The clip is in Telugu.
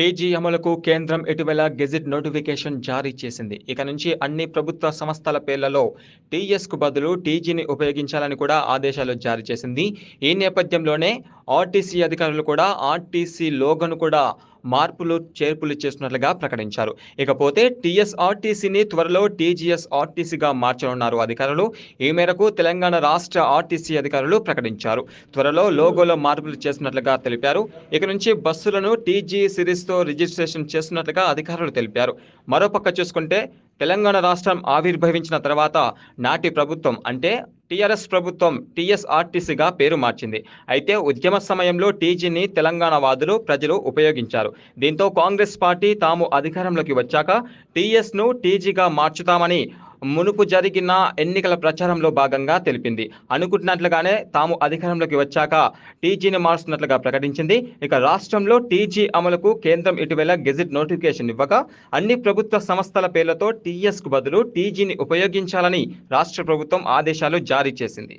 టీజీ అమలుకు కేంద్రం ఇటీవల గెజిట్ నోటిఫికేషన్ జారీ చేసింది. ఇక నుంచి అన్ని ప్రభుత్వ సంస్థల పేర్లలో టీఎస్కు బదులు టీజీని ఉపయోగించాలని కూడా ఆదేశాలు జారీ చేసింది. ఈ నేపథ్యంలోనే ఆర్టీసీ అధికారులు కూడా ఆర్టీసీ లోగోను కూడా మార్పులు చేర్పులు చేస్తున్నట్లుగా ప్రకటించారు. ఇకపోతే టీఎస్ఆర్టీసీని త్వరలో టీజీఎస్ ఆర్టీసీగా మార్చనున్నారు అధికారులు. ఈ మేరకు తెలంగాణ రాష్ట్ర ఆర్టీసీ అధికారులు ప్రకటించారు. త్వరలో లోగోలో మార్పులు చేస్తున్నట్లుగా తెలిపారు. ఇక నుంచి బస్సులను టీజీ సిరీస్తో రిజిస్ట్రేషన్ చేస్తున్నట్లుగా అధికారులు తెలిపారు. మరోపక్క చూసుకుంటే తెలంగాణ రాష్ట్రం ఆవిర్భవించిన తర్వాత నాటి ప్రభుత్వం అంటే టీఆర్ఎస్ ప్రభుత్వం టీఎస్ఆర్టీసీగా పేరు మార్చింది. అయితే ఉద్యమ సమయంలో టీజీని తెలంగాణ వాదులు ప్రజలు ఉపయోగించారు. దీంతో కాంగ్రెస్ పార్టీ తాము అధికారంలోకి వచ్చాక టీఎస్ను టీజీగా మార్చుతామని మునుపు జరిగిన ఎన్నికల ప్రచారంలో భాగంగా తెలిపింది. అనుకుంటున్నట్లుగానే తాము అధికారంలోకి వచ్చాక టీజీని మారుస్తున్నట్లుగా ప్రకటించింది. ఇక రాష్ట్రంలో టీజీ అమలుకు కేంద్రం ఇటీవల గెజిట్ నోటిఫికేషన్ ఇవ్వగా అన్ని ప్రభుత్వ సంస్థల పేర్లతో టీఎస్కు బదులు టీజీని ఉపయోగించాలని రాష్ట్ర ప్రభుత్వం ఆదేశాలు జారీ చేసింది.